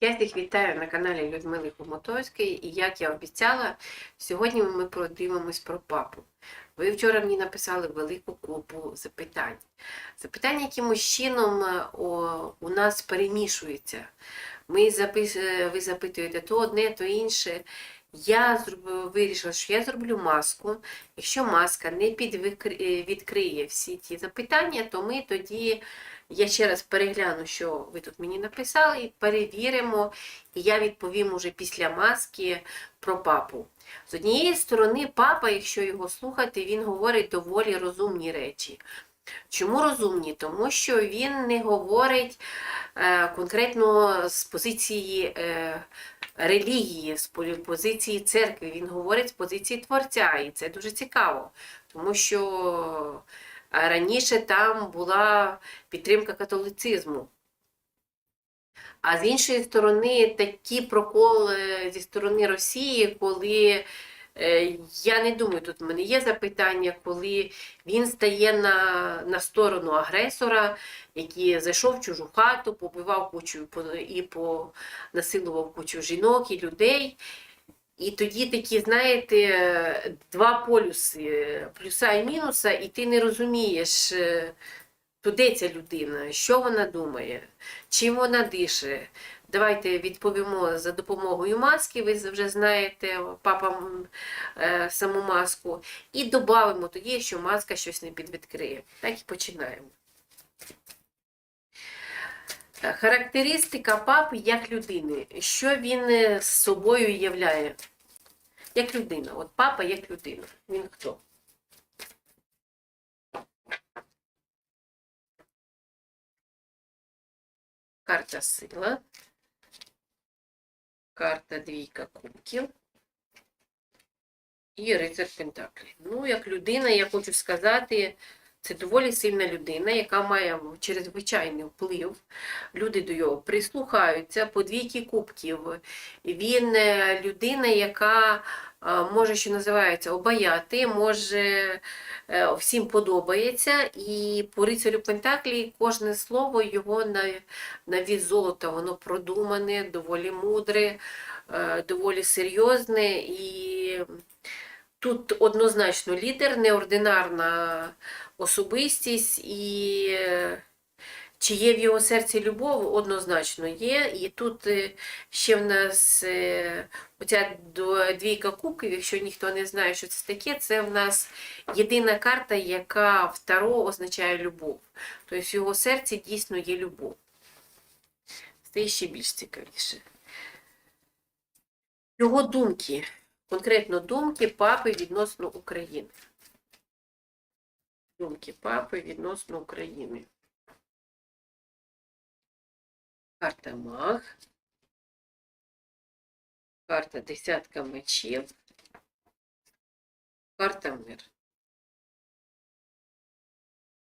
Я всіх вітаю на каналі Людмили Хомотовської, і як я обіцяла, сьогодні ми подивимось про папу. Ви вчора мені написали велику купу запитань. Запитання якимось чином е, у нас перемішуються. Ми запис... е, Ви запитуєте то одне, то інше. Я вирішила, що я зроблю маску. Якщо маска не підвідкриє всі ті запитання, то ми тоді я ще раз перегляну, що ви тут мені написали, перевіримо, і я відповім уже після маски про папу. З однієї сторони, папа, якщо його слухати, він говорить доволі розумні речі. Чому розумні? Тому що він не говорить е, конкретно з позиції е, релігії, з позиції церкви. Він говорить з позиції творця, і це дуже цікаво, тому що е, раніше там була підтримка католицизму. А з іншої сторони, такі проколи зі сторони Росії, коли е, я не думаю, тут в мене є запитання, коли він стає на, на сторону агресора, який зайшов в чужу хату, побивав кучу і понасилував кучу жінок і людей. І тоді такі, знаєте, два полюси, плюса і мінуса, і ти не розумієш, е, то де ця людина, що вона думає, чим вона дише. Давайте відповімо за допомогою маски, ви вже знаєте, папа е, саму маску, і додамо тоді, якщо маска щось не підвідкриє. Так і починаємо. Характеристика папи як людини. Що він е, з собою являє? Як людина. От папа як людина. Він хто? Карта сила. Карта двійка кубків. І рицар Пентаклі. Ну, як людина, я хочу сказати, це доволі сильна людина, яка має чрезвичайний вплив. Люди до його прислухаються по двійки кубків. Він е, людина, яка е, може, що називається, обаяти, може е, всім подобається. І по рицарю Пентаклі кожне слово його на, на золота, воно продумане, доволі мудре, доволі серйозне. І тут однозначно лідер, неординарна особистість, і чи є в його серці любов, однозначно є. І тут е, ще в нас е, оця двійка кубків, якщо ніхто не знає, що це таке, це в нас єдина карта, яка в Таро означає любов. Тобто в його серці дійсно є любов. Це ще більш цікавіше. Його думки, конкретно думки папи відносно України. Думки папи відносно України. Карта маг. Карта десятка мечів. Карта мир.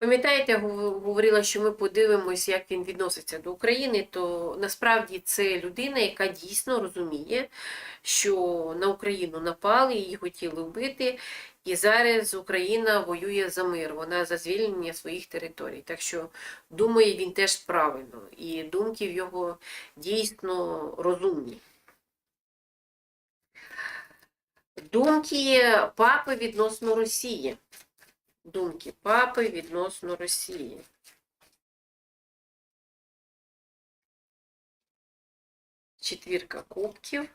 Пам'ятаєте, я говорила, що ми подивимось, як він відноситься до України, то насправді це людина, яка дійсно розуміє, що на Україну напали, її хотіли вбити, і зараз Україна воює за мир, вона за звільнення своїх територій. Так що думає він теж правильно, і думки в його дійсно розумні. Думки папи відносно Росії. Думки папи відносно Росії. Четвірка кубків.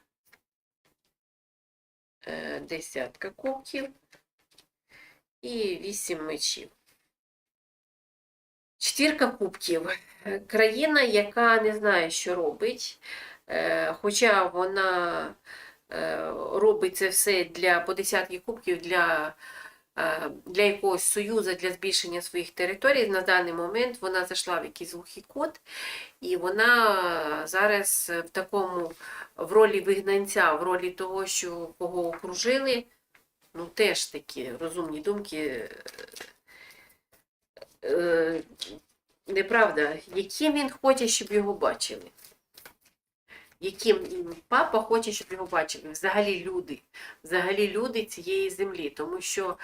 Е, Десятка кубків і вісім мечів. Четвірка кубків. Країна, яка не знає, що робить, е, хоча вона е, робить це все для по десятки кубків для, для якогось союзу, для збільшення своїх територій. На даний момент вона зайшла в якийсь глухий кут, і вона зараз в такому в ролі вигнанця, в ролі того, що кого окружили. Ну, теж такі розумні думки. Е, неправда, яким він хоче, щоб його бачили. Яким папа хоче, щоб його бачили. Взагалі люди. Взагалі люди цієї землі. Тому що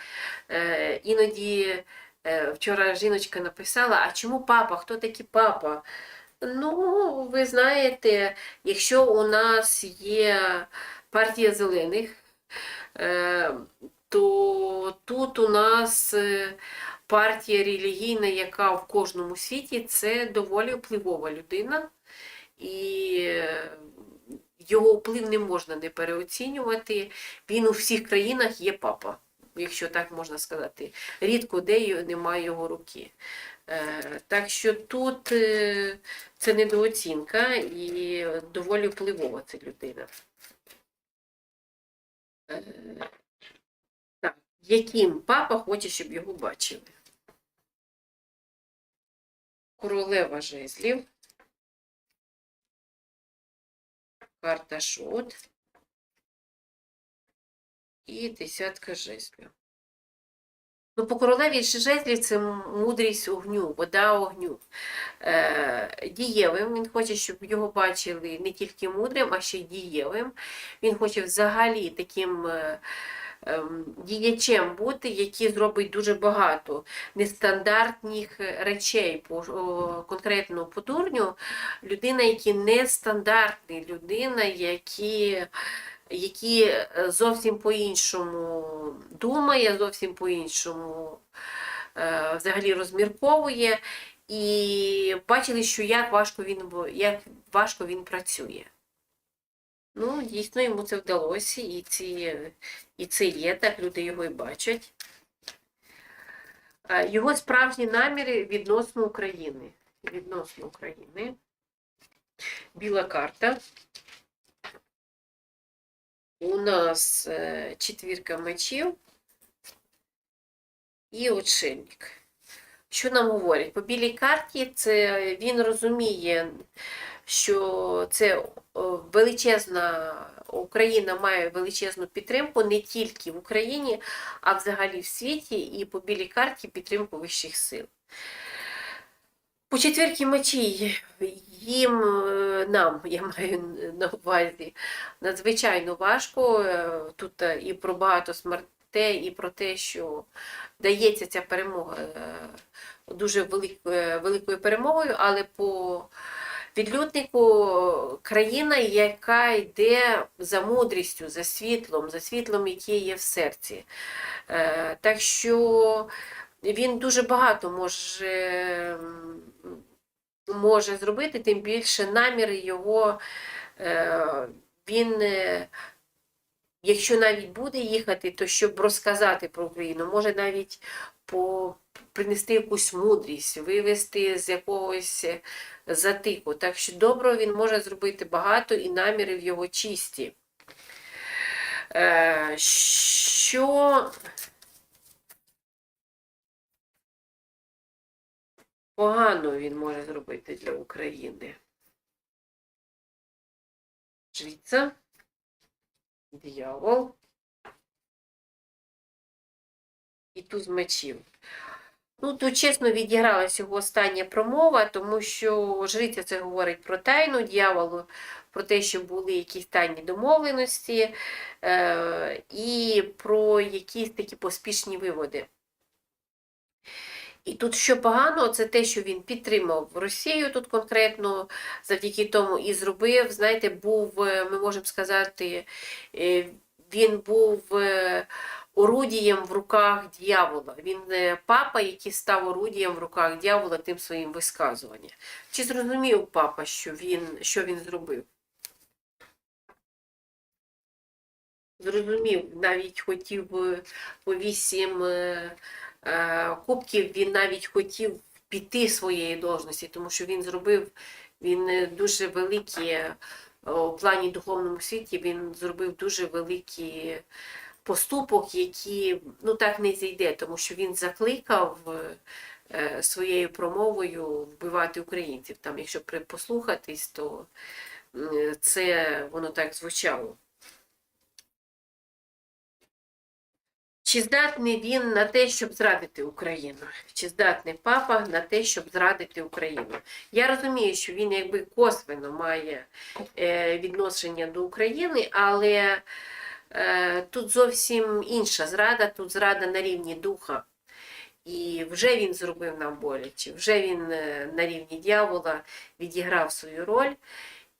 е, іноді е, вчора жіночка написала: а чому папа? Хто такий папа? Ну, ви знаєте, якщо у нас є партія зелених, е, то тут у нас е, партія релігійна, яка в кожному світі, це доволі впливова людина, і е, його вплив не можна не переоцінювати. Він у всіх країнах є папа, якщо так можна сказати. Рідко де немає його руки. Е, Так що тут е, це недооцінка і доволі впливова ця людина. Так, яким папа хоче, щоб його бачили? Королева жезлів. Карта шот. І десятка жезлів. Ну, по королеві жезлів це мудрість огню, вода огню. Е, дієвим. Він хоче, щоб його бачили не тільки мудрим, а ще й дієвим. Він хоче взагалі таким е, діячем бути, який зробить дуже багато нестандартних речей по конкретно по дурню. Людина, який нестандартний, людина, які які е, зовсім по-іншому думає, зовсім по-іншому е, взагалі розмірковує, і бачили, що як важко він, як важко він працює. Ну, дійсно, йому це вдалося, і, ці, і це є, так люди його і бачать. Е, Його справжні наміри відносно України. Відносно України. Біла карта. У нас е, четвірка мечів і отшельник. Що нам говорять? По білій карті це він розуміє, що це величезна Україна має величезну підтримку не тільки в Україні, а взагалі в світі, і по білій карті підтримку вищих сил. По четвірки мечі їм е, нам, я маю на увазі, надзвичайно важко. Е, Тут е, і про багато смертей, і про те, що дається ця перемога е, дуже великою перемогою, але по відлюднику країна, яка йде за мудрістю, за світлом, за світлом, яке є в серці. Е, Так що він дуже багато може, може зробити, тим більше наміри його. е, Він, е, якщо навіть буде їхати, то щоб розказати про Україну, може навіть по, принести якусь мудрість, вивести з якогось е, затику. Так що доброго він може зробити багато і наміри в його чисті. Е, Що погано він може зробити для України? Жриця, диявол і туз мечів. Ну, тут чесно відігралася його остання промова, тому що жриця це говорить про тайну дьяволу, про те, що були якісь тайні домовленості, е, і про якісь такі поспішні виводи. І тут що погано, це те, що він підтримав Росію тут конкретно, завдяки тому і зробив. Знаєте, був, е, ми можемо сказати, е, він був е, орудієм в руках дьявола. Він папа, який став орудієм в руках дьявола тим своїм висказуванням. Чи зрозумів папа, що він, що він зробив? Зрозумів, навіть хотів по вісім кубків, він навіть хотів піти своєї должності, тому що він зробив він е, дуже великі е, у плані духовному світі, він зробив дуже великий поступок, який ну так не зійде, тому що він закликав е, своєю промовою вбивати українців. Там, якщо послухатись, то це воно так звучало. Чи здатний він на те, щоб зрадити Україну? Чи здатний папа на те, щоб зрадити Україну? Я розумію, що він якби косвенно має е, відношення до України, але е, тут зовсім інша зрада, тут зрада на рівні духа. І вже він зробив нам боляче, вже він е, на рівні дьявола відіграв свою роль.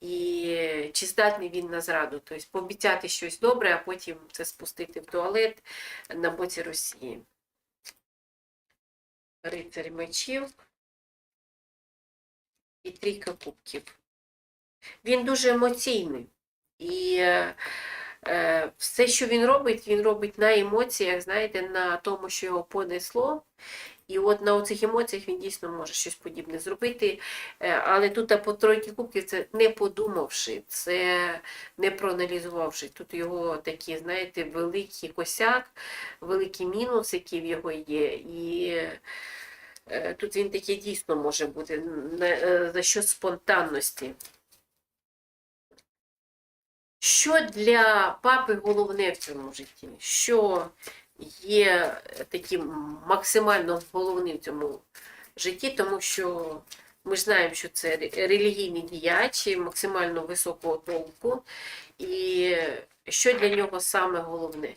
І чи здатний він на зраду, тобто пообіцяти щось добре, а потім це спустити в туалет на боці Росії. Рицарь мечів і трійка кубків. Він дуже емоційний. І е, все, що він робить, він робить на емоціях, знаєте, на тому, що його понесло. І от на оцих емоціях він дійсно може щось подібне зробити. Е, Але тут по тройки кубків це не подумавши, це не проаналізувавши. Тут його такий, знаєте, великий косяк, великий мінус, який в його є. І е, тут він такий дійсно може бути е, за що спонтанності. Що для папи головне в цьому житті? Що є таким максимально головним в цьому житті, тому що ми знаємо, що це ре- релігійні діячі максимально високого толку. І що для нього саме головне?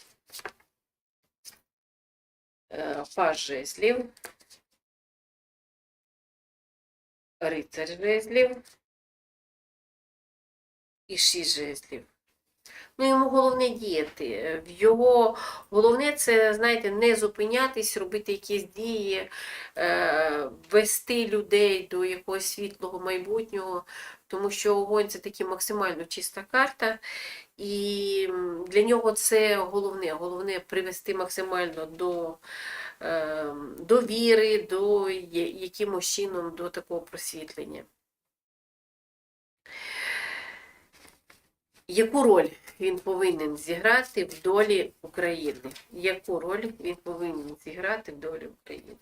Е, Паж жезлів, рицар жезлів і шість жезлів. Ну, йому головне діяти. Його головне це, знаєте, не зупинятись, робити якісь дії, е, вести людей до якогось світлого майбутнього, тому що огонь це таки максимально чиста карта. І для нього це головне. Головне привести максимально до, е, до віри, до якимось чином до такого просвітлення. Яку роль він повинен зіграти в долі України? Яку роль він повинен зіграти в долі України?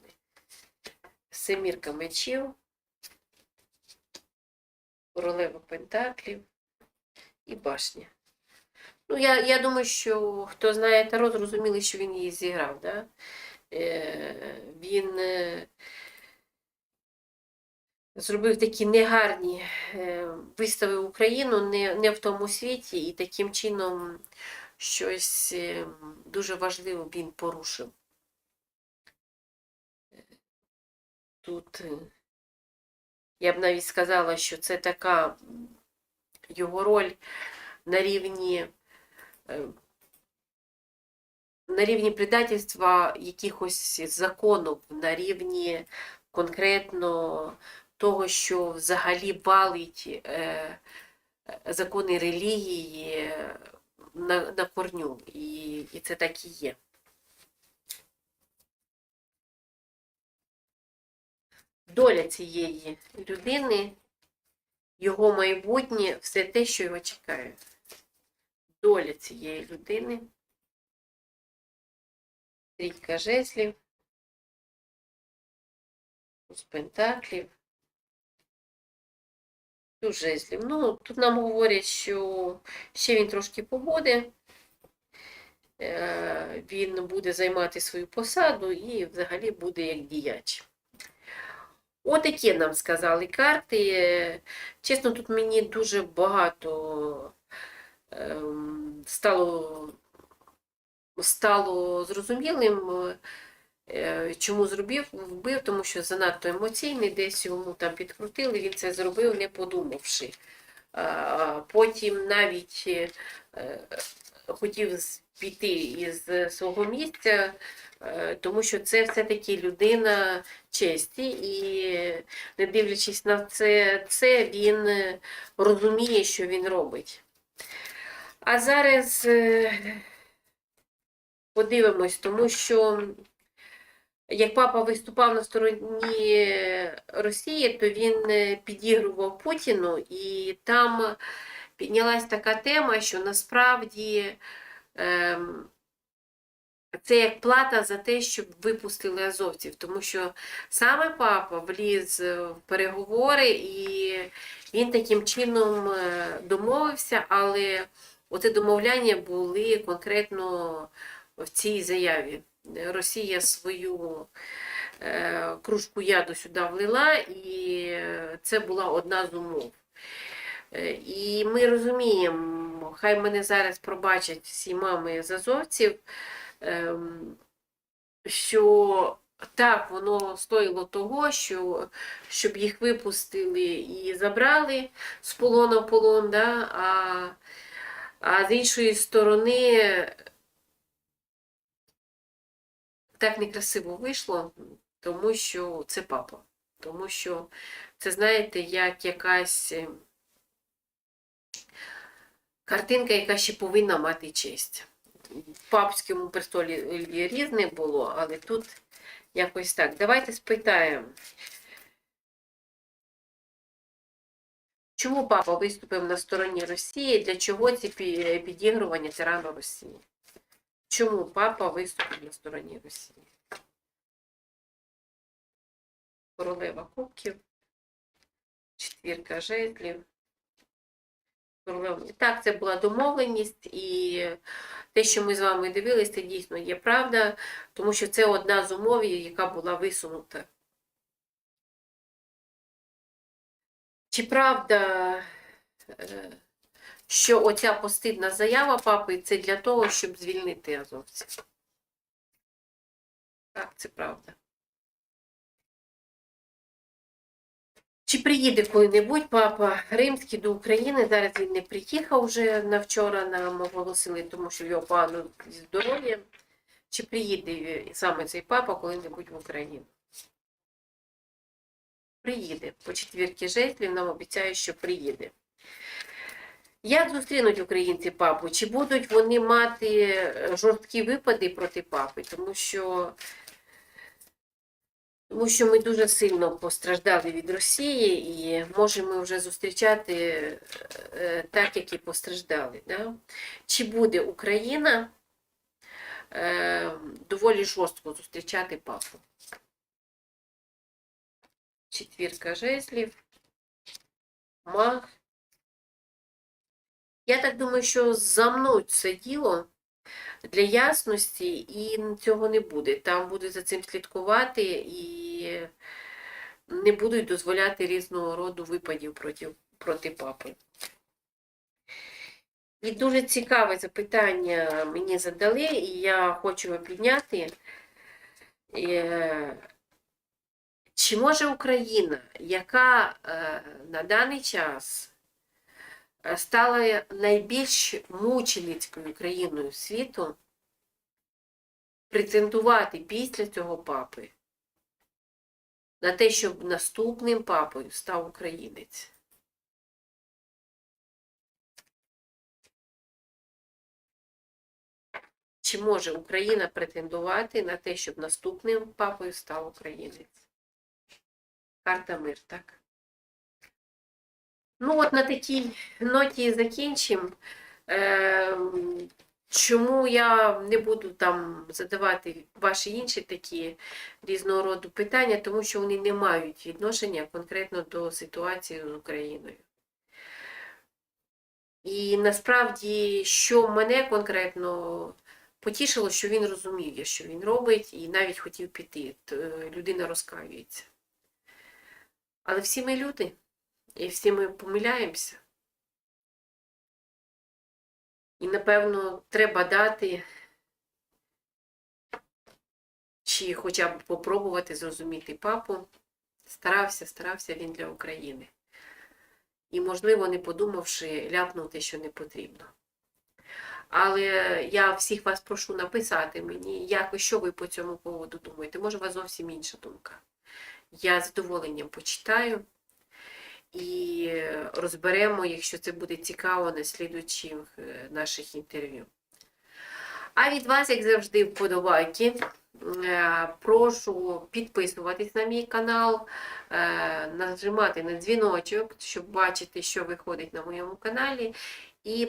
Семірка мечів, королева пентаклів і башня. Ну, я, я думаю, що хто знає Таро, зрозуміли, що він її зіграв. Да? Е, він е, зробив такі негарні, е, виставив Україну не, не в тому світі, і таким чином щось е, дуже важливе він порушив. Тут е, я б навіть сказала, що це така його роль на рівні. На рівні предательства якихось законів, на рівні конкретно того, що взагалі валить е, закони релігії е, на, на корню. І, і це так і є. Доля цієї людини, його майбутнє, все те, що його чекає. Доля цієї людини. Трійка жезлів, пентаклів, жезлів. Ну, тут нам говорять, що ще він трошки побуде, він буде займати свою посаду і взагалі буде як діяч. Отакі нам сказали карти. Чесно, тут мені дуже багато ем, стало стало зрозумілим, чому зробив, вбив, тому що занадто емоційний, десь йому там підкрутили, він це зробив, не подумавши. Потім навіть е, хотів піти із свого місця, е, тому що це все-таки людина честі, і не дивлячись на це, це він е, розуміє, що він робить. А зараз е, подивимось, тому що як папа виступав на стороні Росії, то він е, підігрував Путіну, і там піднялась така тема, що насправді ем, це як плата за те, щоб випустили азовців, тому що саме папа вліз в переговори, і він таким чином е, домовився, але оце домовляння були конкретно в цій заяві. Росія свою е, кружку яду сюди влила, і це була одна з умов. Е, І ми розуміємо, хай мене зараз пробачать всі мами з азовців, ем, що так, воно стоїло того, що, щоб їх випустили і забрали з полону в полон, да? а, а з іншої сторони так некрасиво вийшло, тому що це папа. Тому що це, знаєте, як якась е, картинка, яка ще повинна мати честь. В папському престолі різне було, але тут якось так. Давайте спитаємо. Чому папа виступив на стороні Росії? Для чого ці підігрування тирану Росії? Чому папа виступив на стороні Росії? Королева кубків, четвірка жезлів. Королева. Так, це була домовленість, і те, що ми з вами дивилися, це дійсно є правда, тому що це одна з умов, яка була висунута. Чи правда, е, що оця постидна заява папи це для того, щоб звільнити азовців? Так, це правда. Чи приїде коли-небудь папа Римський до України? Зараз він не приїхав вже на вчора, нам оголосили, тому що його погано зі здоров'ям. Чи приїде саме цей папа коли-небудь в Україну? Приїде. По четвірки жезлів нам обіцяють, що приїде. Як зустрінуть українці папу? Чи будуть вони мати е, жорсткі випади проти папи? Тому що тому що ми дуже сильно постраждали від Росії і можемо вже зустрічати е, так, як і постраждали. Да? Чи буде Україна е, доволі жорстко зустрічати папу? Четвірка жезлів, маг. Я так думаю, що замнуть це діло для ясності, і цього не буде. Там будуть за цим слідкувати і не будуть дозволяти різного роду випадів проти, проти папи. І дуже цікаве запитання мені задали, і я хочу його підняти. Е, Чи може Україна, яка е, на даний час стала найбільш мученицькою країною світу, претендувати після цього папи на те, щоб наступним папою став українець? Чи може Україна претендувати на те, щоб наступним папою став українець? Карта мир, так? Ну, от на такій ноті закінчимо. Ем, Чому я не буду там задавати ваші інші такі різного роду питання, тому що вони не мають відношення конкретно до ситуації з Україною. І насправді, що мене конкретно потішило, що він розумів, що він робить, і навіть хотів піти. Людина розкаюється. Але всі ми люди, і всі ми помиляємося. І, напевно, треба дати, чи хоча б попробувати зрозуміти папу. Старався, старався він для України. І, можливо, не подумавши, ляпнув те, що не потрібно. Але я всіх вас прошу написати мені, як, що ви по цьому поводу думаєте. Може, у вас зовсім інша думка. Я з задоволенням почитаю і розберемо, якщо це буде цікаво, на слідуючих е, наших інтерв'ю. А від вас, як завжди, вподобайки. Е, Прошу підписуватись на мій канал, е, нажимати на дзвіночок, щоб бачити, що виходить на моєму каналі. І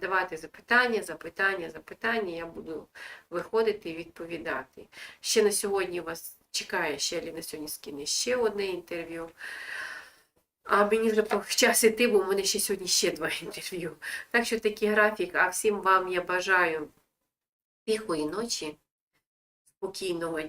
давати запитання, запитання, запитання. Я буду виходити і відповідати. Ще на сьогодні вас чекає ще Аліна сьогодні скине ще одне інтерв'ю. А мені вже час іти, бо у мене ще сьогодні ще два інтерв'ю. Так що такий графік. А всім вам я бажаю тихої ночі, спокійного